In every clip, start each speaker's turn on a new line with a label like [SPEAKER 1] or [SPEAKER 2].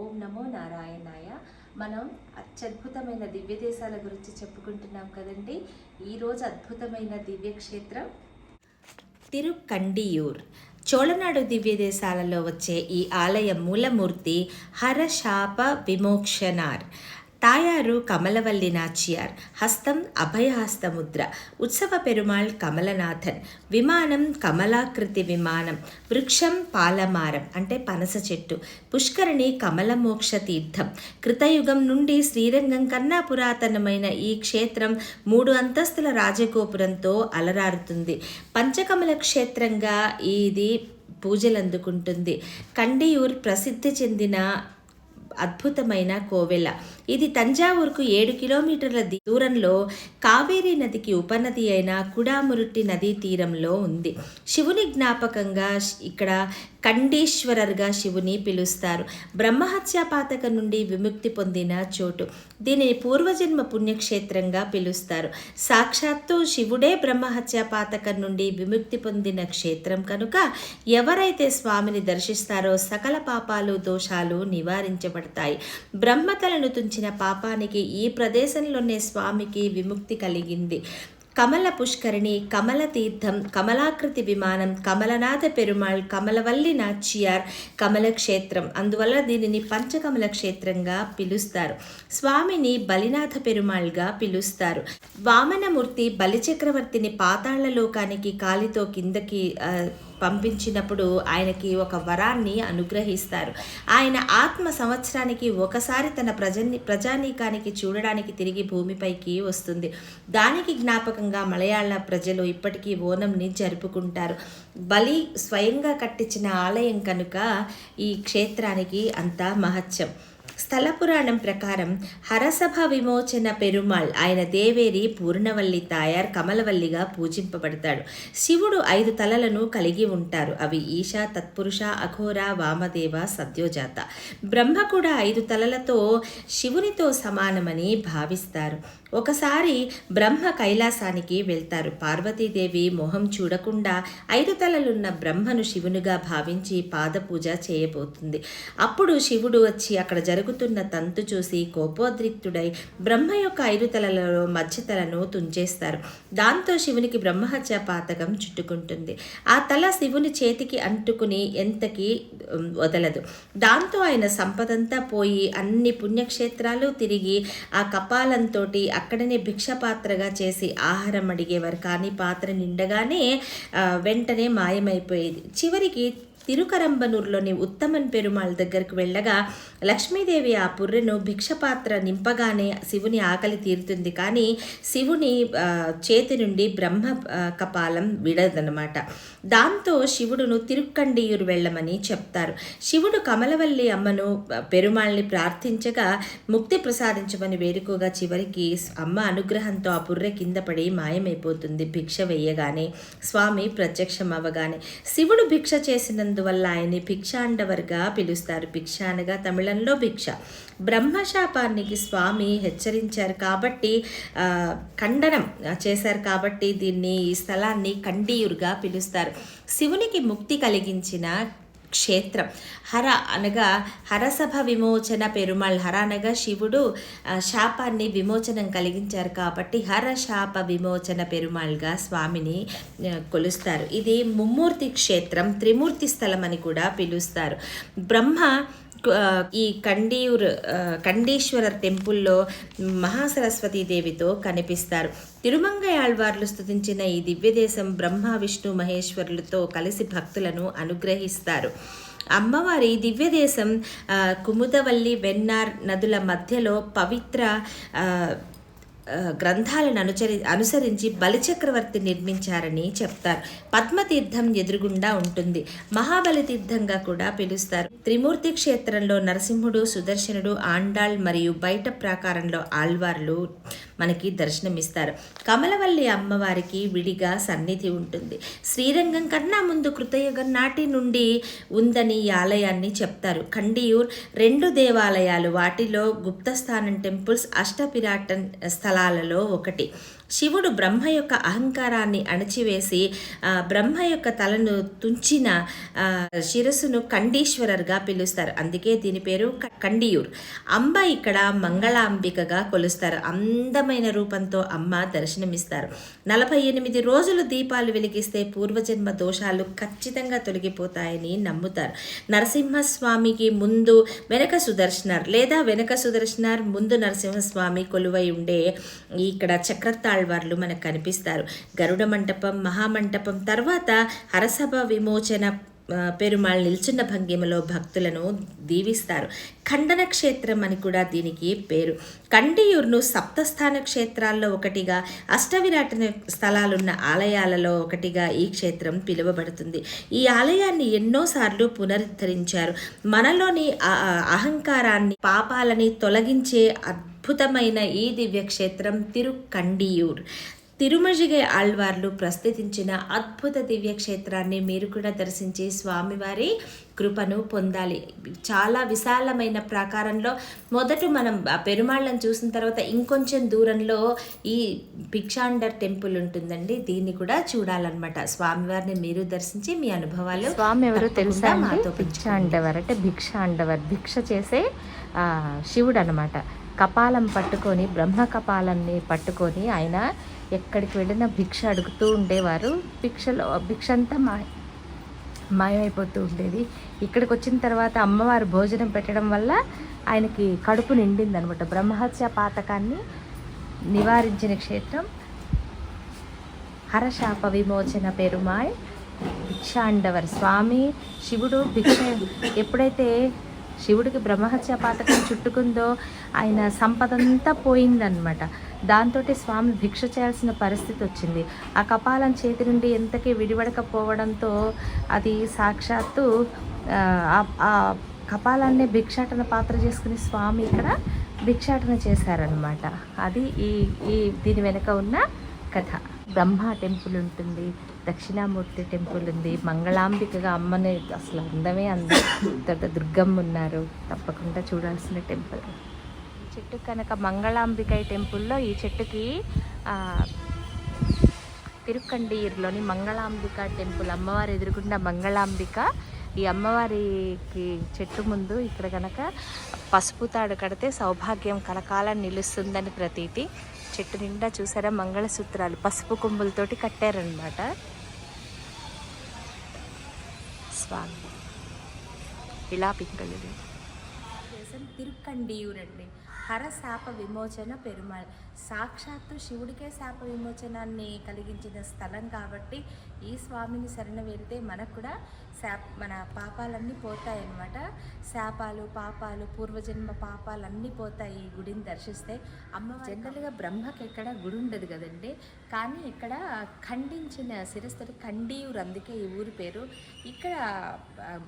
[SPEAKER 1] ఓం నమో నారాయణాయ. మనం అత్యద్భుతమైన దివ్య దేశాల గురించి చెప్పుకుంటున్నాం కదండి. ఈరోజు అద్భుతమైన దివ్యక్షేత్రం
[SPEAKER 2] తిరుకండియూర్ చోళనాడు దివ్య దేశాలలో వచ్చే ఈ ఆలయ మూలమూర్తి హరశాప విమోక్షనార్. తాయారు కమలవల్లి నాచియార్ హస్తం అభయహస్త ముద్ర ఉత్సవ పెరుమాళ్ కమలనాథన్ విమానం కమలాకృతి విమానం వృక్షం పాలమారం అంటే పనస చెట్టు పుష్కరిణి కమలమోక్ష తీర్థం కృతయుగం నుండి శ్రీరంగం కన్నా పురాతనమైన ఈ క్షేత్రం మూడు అంతస్తుల రాజగోపురంతో అలరారుతుంది. పంచకమల క్షేత్రంగా ఇది పూజలందుకుంటుంది. కండియూర్ ప్రసిద్ధి చెందిన అద్భుతమైన కోవెల ఇది తంజావూరుకు ఏడు కిలోమీటర్ల దూరంలో కావేరీ నదికి ఉపనది అయిన కుడామురుట్టి నదీ తీరంలో ఉంది. శివుని జ్ఞాపకంగా ఇక్కడ కండీశ్వరర్గా శివుని పిలుస్తారు. బ్రహ్మహత్య పాతక నుండి విముక్తి పొందిన చోటు. దీనిని పూర్వజన్మ పుణ్యక్షేత్రంగా పిలుస్తారు. సాక్షాత్తు శివుడే బ్రహ్మహత్య పాతకం నుండి విముక్తి పొందిన క్షేత్రం కనుక ఎవరైతే స్వామిని దర్శిస్తారో సకల పాపాలు దోషాలు నివారించబడతాయి. బ్రహ్మతలను తుంచిన పాపానికి ఈ ప్రదేశంలోనే స్వామికి విముక్తి కలిగింది. కమల పుష్కరిణి కమల తీర్థం కమలాకృతి విమానం కమలనాథ పెరుమాళ్ కమలవల్లి నాచియార్ కమల క్షేత్రం. అందువల్ల దీనిని పంచకమల క్షేత్రంగా పిలుస్తారు. స్వామిని బలినాథ పెరుమాళ్గా పిలుస్తారు. వామనమూర్తి బలిచక్రవర్తిని పాతాళ్ళ లోకానికి కాలితో కిందకి పంపించినప్పుడు ఆయనకి ఒక వరాన్ని అనుగ్రహిస్తారు. ఆయన ఆత్మ సంవత్సరానికి ఒకసారి తన ప్రజని ప్రజానీకానికి చూడడానికి తిరిగి భూమిపైకి వస్తుంది. దానికి జ్ఞాపకంగా మలయాళ ప్రజలు ఇప్పటికీ ఓనంని జరుపుకుంటారు. బలి స్వయంగా కట్టించిన ఆలయం కనుక ఈ క్షేత్రానికి అంత మహత్యం. స్థల పురాణం ప్రకారం హరసభ విమోచన పెరుమాళ్ ఆయన దేవేరి పూర్ణవల్లి తాయార్ కమలవల్లిగా పూజింపబడతాడు. శివుడు ఐదు తలలను కలిగి ఉంటారు. అవి ఈశ తత్పురుష అఘోర వామదేవ సద్యోజాత. బ్రహ్మ కూడా ఐదు తలలతో శివునితో సమానమని భావిస్తారు. ఒకసారి బ్రహ్మ కైలాసానికి వెళ్తారు. పార్వతీదేవి మొహం చూడకుండా ఐదు తలలున్న బ్రహ్మను శివునిగా భావించి పాదపూజ చేయబోతుంది. అప్పుడు శివుడు వచ్చి అక్కడ జరుగుతున్న తంతు చూసి కోపోద్రిక్తుడై బ్రహ్మ యొక్క ఐదు తలలలో మధ్య తలను తుంచేస్తారు. దాంతో శివునికి బ్రహ్మహత్య పాతకం చుట్టుకుంటుంది. ఆ తల శివుని చేతికి అంటుకుని ఎంతకి వదలదు. దాంతో ఆయన సంపదంతా పోయి అన్ని పుణ్యక్షేత్రాలు తిరిగి ఆ కపాలంతో అక్కడనే భిక్ష పాత్రగా చేసి ఆహారం అడిగేవారు. కానీ పాత్ర నిండగానే వెంటనే మాయమైపోయేది. చివరికి తిరుకరంబనూరులోని ఉత్తమన్ పెరుమాళ్ దగ్గరకు వెళ్ళగా లక్ష్మీదేవి ఆ పుర్రెను భిక్షపాత్ర నింపగానే శివుని ఆకలి తీరుతుంది. కానీ శివుని చేతి నుండి బ్రహ్మ కపాలం విడదనమాట దాంతో శివుడును తిరుక్కండియూరు వెళ్ళమని చెప్తారు. శివుడు కమలవల్లి అమ్మను పెరుమాళ్ళని ప్రార్థించగా ముక్తి ప్రసాదించమని వేడుకోగా చివరికి అమ్మ అనుగ్రహంతో ఆ పుర్రె కింద పడి మాయమైపోతుంది. భిక్ష వేయగానే స్వామి ప్రత్యక్షం అవ్వగానే శివుడు భిక్ష చేసినందువల్ల ఆయన్ని భిక్షాండవర్గా పిలుస్తారు. భిక్ష అనగా తమిళంలో భిక్ష. బ్రహ్మశాపానికి స్వామి హెచ్చరించారు కాబట్టి ఖండనం చేశారు కాబట్టి దీన్ని ఈ స్థలాన్ని కండియూరుగా పిలుస్తారు. శివునికి ముక్తి కలిగించిన క్షేత్రం. హర అనగా హరసభ విమోచన పెరుమాళ్. హర అనగా శివుడు శాపాన్ని విమోచనం కలిగించారు కాబట్టి హర శాప విమోచన పెరుమాళ్గా స్వామిని కొలుస్తారు. ఇది ముమ్మూర్తి క్షేత్రం త్రిమూర్తి స్థలం అని కూడా పిలుస్తారు. బ్రహ్మ ఈ కండియూర్ కండీశ్వరర్ టెంపుల్లో మహాసరస్వతీ దేవితో కనిపిస్తారు. తిరుమంగయాళ్వార్లు ఆళ్వార్లు స్తుతించిన ఈ దివ్యదేశం బ్రహ్మ విష్ణు మహేశ్వరులతో కలిసి భక్తులను అనుగ్రహిస్తారు. అమ్మవారి దివ్యదేశం కుముదవల్లి వెన్నార్ నదుల మధ్యలో పవిత్ర గ్రంథాలను అనుచరి అనుసరించి బలిచక్రవర్తి నిర్మించారని చెప్తారు. పద్మతీర్థం ఎదురుగుండా ఉంటుంది. మహాబలి తీర్థంగా కూడా పిలుస్తారు. త్రిమూర్తి క్షేత్రంలో నరసింహుడు సుదర్శనుడు ఆండాళ్ మరియు బయట ప్రాకారంలో ఆళ్వార్లు మనకి దర్శనమిస్తారు. కమలవల్లి అమ్మవారికి విడిగా సన్నిధి ఉంటుంది. శ్రీరంగం కన్నా ముందు కృతయుగం నాటి నుండి ఉందని ఈ ఆలయాన్ని చెప్తారు. కండియూర్ రెండు దేవాలయాలు వాటిలో గుప్తస్థానం టెంపుల్స్ అష్టపిరాటన్ స్థలాలలో ఒకటి. శివుడు బ్రహ్మ యొక్క అహంకారాన్ని అణచివేసి బ్రహ్మ యొక్క తలను తుంచిన శిరస్సును కండీశ్వరర్గా పిలుస్తారు. అందుకే దీని పేరు కండియూర్ అంబ ఇక్కడ మంగళాంబికగా కొలుస్తారు. అందమైన రూపంతో అమ్మ దర్శనమిస్తారు. నలభై ఎనిమిది రోజులు దీపాలు వెలిగిస్తే పూర్వజన్మ దోషాలు ఖచ్చితంగా తొలగిపోతాయని నమ్ముతారు. నరసింహస్వామికి ముందు వెనక సుదర్శనార్ లేదా వెనక సుదర్శనార్ ముందు నరసింహస్వామి కొలువై ఉండే ఇక్కడ చక్రతాళ ఆళ్వార్లు మనకు కనిపిస్తారు. గరుడ మంటపం మహామంటపం తర్వాత హరసభ విమోచన పెరుమాళ్ నిల్చున్న భంగిమలో భక్తులను దీవిస్తారు. ఖండన క్షేత్రం అని కూడా దీనికి పేరు. కండియూర్ను సప్తస్థాన క్షేత్రాల్లో ఒకటిగా అష్టవిరాట స్థలాలున్న ఆలయాలలో ఒకటిగా ఈ క్షేత్రం పిలువబడుతుంది. ఈ ఆలయాన్ని ఎన్నోసార్లు పునరుద్ధరించారు. మనలోని అహంకారాన్ని పాపాలని తొలగించే అద్భుతమైన ఈ దివ్యక్షేత్రం తిరుకండియూర్ తిరుమజిగై ఆళ్వార్లు ప్రస్తుతించిన అద్భుత దివ్య క్షేత్రాన్ని మీరు కూడా దర్శించి స్వామివారి కృపను పొందాలి. చాలా విశాలమైన ప్రాకారంలో మొదట మనం ఆ పెరుమాళ్ళని చూసిన తర్వాత ఇంకొంచెం దూరంలో ఈ భిక్షాండర్ టెంపుల్ ఉంటుందండి. దీన్ని కూడా చూడాలన్నమాట. స్వామివారిని మీరు దర్శించి మీ అనుభవాలు
[SPEAKER 3] స్వామి ఎవరో తెలుసా
[SPEAKER 2] మాతో
[SPEAKER 3] భిక్ష అండవర్ అంటే భిక్ష అండవర్ భిక్ష చేసే శివుడు అనమాట కపాలం పట్టుకొని బ్రహ్మ కపాలాన్ని పట్టుకొని ఆయన ఎక్కడికి వెళ్ళినా భిక్ష అడుగుతూ ఉండేవారు. భిక్షలో భిక్ష అంతా మా మాయమైపోతూ ఉండేది. ఇక్కడికి వచ్చిన తర్వాత అమ్మవారు భోజనం పెట్టడం వల్ల ఆయనకి కడుపు నిండిందనమాట. బ్రహ్మహత్య పాతకాన్ని నివారించిన క్షేత్రం. హరశాప విమోచన పెరుమాయ్ భిక్షాండవర్ స్వామి. శివుడు భిక్ష ఎప్పుడైతే శివుడికి బ్రహ్మహత్య పాతకం చుట్టుకుందో ఆయన సంపదంతా పోయిందనమాట దాంతో స్వామి భిక్ష చేయాల్సిన పరిస్థితి వచ్చింది. ఆ కపాలం చేతి నుండి ఎంతకీ విడివడకపోవడంతో అది సాక్షాత్తు ఆ, ఆ కపాలాన్ని భిక్షాటన పాత్ర చేసుకుని స్వామి ఇక్కడ భిక్షాటన చేశారనమాట అది ఈ ఈ దీని వెనుక ఉన్న కథ. బ్రహ్మ టెంపుల్ ఉంటుంది దక్షిణామూర్తి టెంపుల్ ఉంది. మంగళాంబికగా అమ్మని అసలు అందమే అందం. తర్వాత దుర్గమ్మ ఉన్నారు. తప్పకుండా చూడాల్సిన టెంపుల్. ఈ చెట్టు కనుక మంగళాంబిక టెంపుల్లో ఈ చెట్టుకి ఆ, మంగళాంబిక టెంపుల్ అమ్మవారి ఎదురుకుండా మంగళాంబిక ఈ అమ్మవారికి చెట్టు ముందు ఇక్కడ కనుక పసుపు తాడు కడితే సౌభాగ్యం కలకాలం నిలుస్తుందని ప్రతీతి. చెట్టు నిండా చూసారా? మంగళసూత్రాలు. పసుపు కొమ్ములతోటి కట్టారనమాట స్వామి. ఇలా పింకలు
[SPEAKER 2] దేశం హర శాప విమోచన పెరుమాళ్. సాక్షాత్తు శివుడికే శాప విమోచనాన్ని కలిగించిన స్థలం కాబట్టి ఈ స్వామిని శరణ వెళ్తే మనకు కూడా శాప మన పాపాలన్నీ పోతాయి అన్నమాట శాపాలు పాపాలు పూర్వజన్మ పాపాలన్నీ పోతాయి ఈ గుడిని దర్శిస్తే. అమ్మ జనరల్గా బ్రహ్మకి ఎక్కడ గుడి ఉండదు కదండి. కానీ ఇక్కడ ఖండించిన శిరస్సుతో కండియూర్ అందుకే ఈ ఊరి పేరు. ఇక్కడ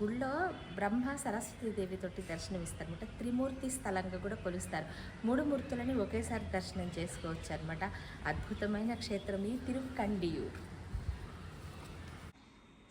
[SPEAKER 2] గుళ్ళో బ్రహ్మ సరస్వతి దేవితోటి దర్శనం ఇస్తారనమాట త్రిమూర్తి స్థలంగా కూడా కొలుస్తారు. మూడు మూర్తులని ఒకేసారి దర్శనం చేసుకోవచ్చు అనమాట అద్భుతమైన క్షేత్రం ఈ తిరుకండియూర్